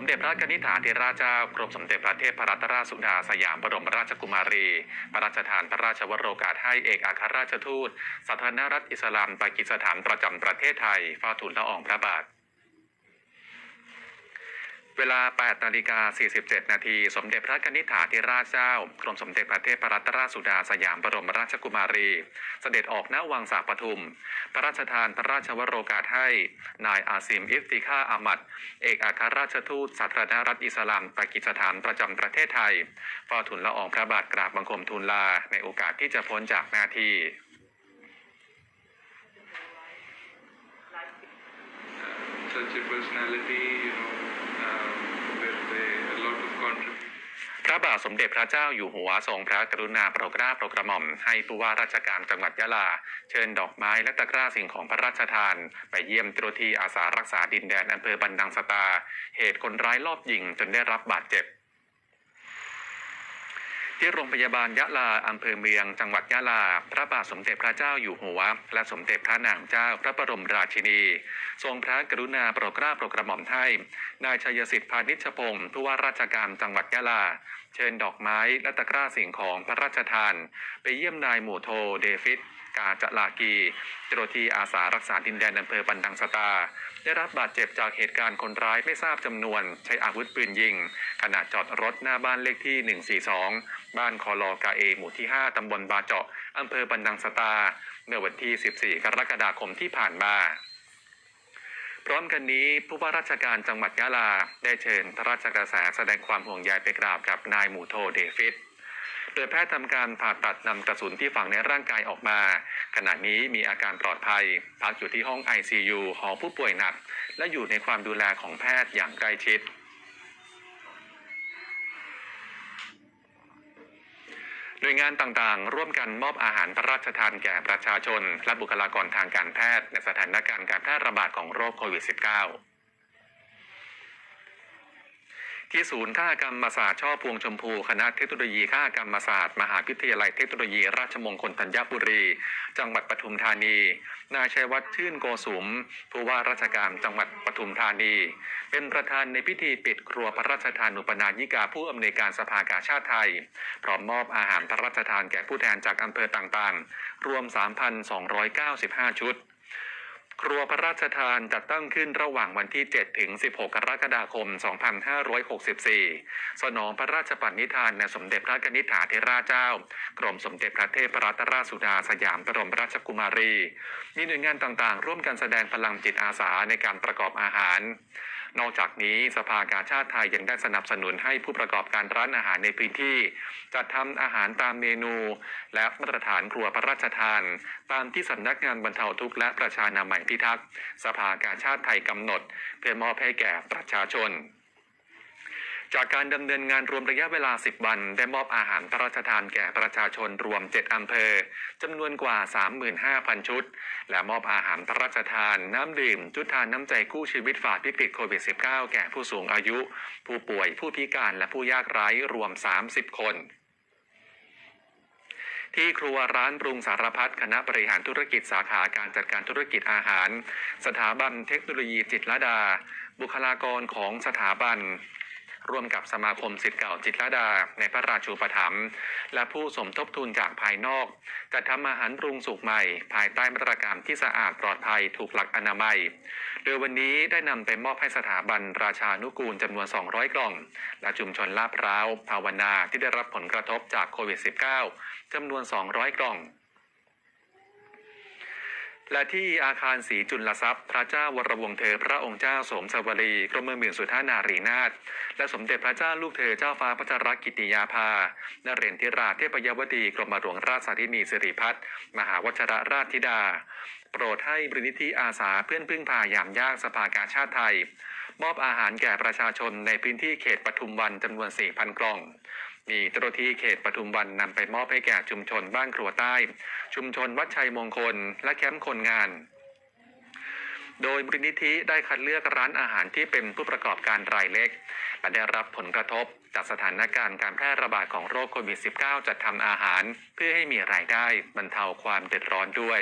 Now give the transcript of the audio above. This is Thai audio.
มเด็จพระนิธิถาเทราชเจ้ากรมสมเด็จพระเทพรัตนราชสุดาสยามบรมราชกุมารี พระราชทานพระราชวโรกาสให้เอกอัครราชทูตสาธารณรัฐอิสลามปากีสถานประจำประเทศไทยเฝ้าทูลละอองพระบาท เวลา 8 นาฬิกา 47 นาที สมเด็จพระนิธิถาธิราชเจ้า กรมสมเด็จพระเทพรัตนราชสุดาสยามบรมราชกุมารี เสด็จออกณวังสาปทุม พระราชทานพระราชวโรกาสให้ นายอาซิมอิฟติค่าอามัด เอกอัครราชทูตสาธารณรัฐอิสลามปากีสถานประจำประเทศไทยเฝ้าทูลละอองพระบาทกราบบังคมทูลลา ในโอกาสที่จะพ้นจากหน้าที่ such a personality, you know, ระบาทสมเด็จพระเจ้าอยู่หัวทรงพระกรุณาโปรดเกล้าโปรดกระหม่อม ให้ผู้ว่าราชการจังหวัดยะลา เชิญดอกไม้และตะกร้าสิ่งของพระราชทาน ไปเยี่ยมเจ้าหน้าที่อาสารักษาดินแดนอำเภอบันดังสตา เหตุคนร้ายลอบยิงจนได้รับบาดเจ็บที่โรงพยาบาลยะลา อำเภอเมือง จังหวัดยะลา พระบาทสมเด็จพระเจ้าอยู่หัว และสมเด็จพระนางเจ้าพระบรมราชินี ทรงพระกรุณาโปรดเกล้าโปรดกระหม่อมให้นายชัยสิทธิ์พานิชพงศ์ผู้ว่าราชการจังหวัดยะลา เชิญดอกไม้และตะกร้าสิ่งของพระราชทาน ไปเยี่ยมนายหมู่โทเดฟิดกาจลากีเจ้าที่อาสารักษาดินแดนอำเภอบันดังสตา ได้รับบาดเจ็บจากเหตุการณ์คนร้ายไม่ทราบจำนวน ใช้อาวุธปืนยิง ขณะจอดรถหน้าบ้านเลขที่ 142 บ้านคอลอกาเอ หมู่ที่ 5 ตำบลบาเจาะอำเภอบันดังสตา เมื่อวันที่ 14 กรกฎาคมที่ผ่านมา พร้อมกันนี้ผู้ว่าราชการจังหวัดยะลา ได้เชิญพระราชกระแสแสดงความห่วงใยไปกราบกับนายหมูโทเดฟิดโดยแพทย์ทำการผ่าตัดนำกระสุนที่ฝังในร่างกายออกมา ขณะนี้มีอาการปลอดภัย พักอยู่ที่ห้อง ICU หอผู้ป่วยหนัก และอยู่ในความดูแลของแพทย์อย่างใกล้ชิด น่วยงานต่างๆ ร่วมกันมอบอาหารพระราชทานแก่ประชาชน และบุคลากรทางการแพทย์ในสถานการณ์การแพร่ระบาดของโรคโควิด -19 ที่ศูนย์ข้ากรรมศาสตร์ช่อพวงชมพูคณะเทคโนโลยีข้ากรรมศาสตร์ มหาวิทยาลัยเทคโนโลยี ราชมงคลธัญบุรี จังหวัดปทุมธานี นายชัยวัฒน์ชื่นโกสุมผู้ว่าราชการจังหวัดปทุมธานี เป็นประธานในพิธีปิดครัวพระราชทานอุปนายิกาผู้อำนวยการสภากาชาติไทย พร้อมมอบอาหารพระราชทานแก่ผู้แทนจากอำเภอต่างๆ รวม 3,295 ชุด ครัวพระราชทานจัดตั้งขึ้นระหว่างวันที่ 7 ถึง 16 กรกฎาคม 2564 สนองพระราชปณิธานในสมเด็จพระนิธิาธิราชเจ้า กรมสมเด็จพระเทพรัตนราชสุดาสยามบรมราชกุมารี มีหน่วยงานต่างๆ ร่วมกันแสดงพลังจิตอาสาในการประกอบอาหาร นอกจากนี้สภากาชาติไทยยังได้สนับสนุนให้ผู้ประกอบการร้านอาหารในพื้นที่จัดทำอาหารตามเมนู และมาตรฐานครัวพระราชทาน ตามที่สำนักงานบรรเทาทุกข์และประชานามัยพิทักษ์สภากาชาติไทยกำหนด เพื่อมอบให้แก่ประชาชน จากการดำเนินงานรวมระยะเวลา 10 วัน ได้มอบอาหารพระราชทานแก่ประชาชนรวม 7 อำเภอจำนวนกว่า 35,000 ชุด และมอบอาหารพระราชทาน น้ำดื่มชุดทานน้ำใจกู้ชีวิตฝ่าวิกฤตโควิด -19 แก่ผู้สูงอายุ ผู้ป่วย ผู้พิการและผู้ยากไร้รวม 30 คนที่ครัวร้านปรุงสารพัดคณะบริหารธุรกิจสาขาการจัดการธุรกิจอาหาร สถาบันเทคโนโลยีจิตรลดา บุคลากรของสถาบัน ร่วมกับสมาคมสิทธิ์เก่าจิตรดา ในพระราชูปถัมภ์และผู้สมทบทุนจากภายนอกจัดทำอาหารปรุงสุกใหม่ ภายใต้มาตรการที่สะอาดปลอดภัยถูกหลักอนามัย โดยวันนี้ได้นำไปมอบให้สถาบันราชานุกูลจำนวน 200 กล่อง และชุมชนลาดพร้าวภาวนาที่ได้รับผลกระทบจากโควิด -19 จำนวน 200 กล่อง และที่อาคารศรีจุลทรัพย์ พระเจ้าวรวงเธอพระองค์เจ้าสมสวรีกรมเมืองสุธานารีนาถและสมเด็จพระเจ้าลูกเธอเจ้าฟ้าพัชรกิติยาภานเรนทิราเทพยวดีกรมหลวงราชสาธินีสิริพัฒน์มหาวชรราชธิดา โปรดให้บรินิธิอาสาเพื่อนพึ่งพายามยากสภากาชาติไทย มอบอาหารแก่ประชาชนในพื้นที่เขตปทุมวันจำนวน 4,000 กล่อง มีเจ้าหน้าที่เขตปทุมวันนำไปมอบให้แก่ชุมชนบ้านครัวใต้ ชุมชนวัดชัยมงคล และแคมป์คนงาน โดยมูลนิธิได้คัดเลือกร้านอาหารที่เป็นผู้ประกอบการรายเล็ก และได้รับผลกระทบจากสถานการณ์การแพร่ระบาดของโรคโควิด -19 จัดทำอาหารเพื่อให้มีรายได้บรรเทาความเดือดร้อนด้วย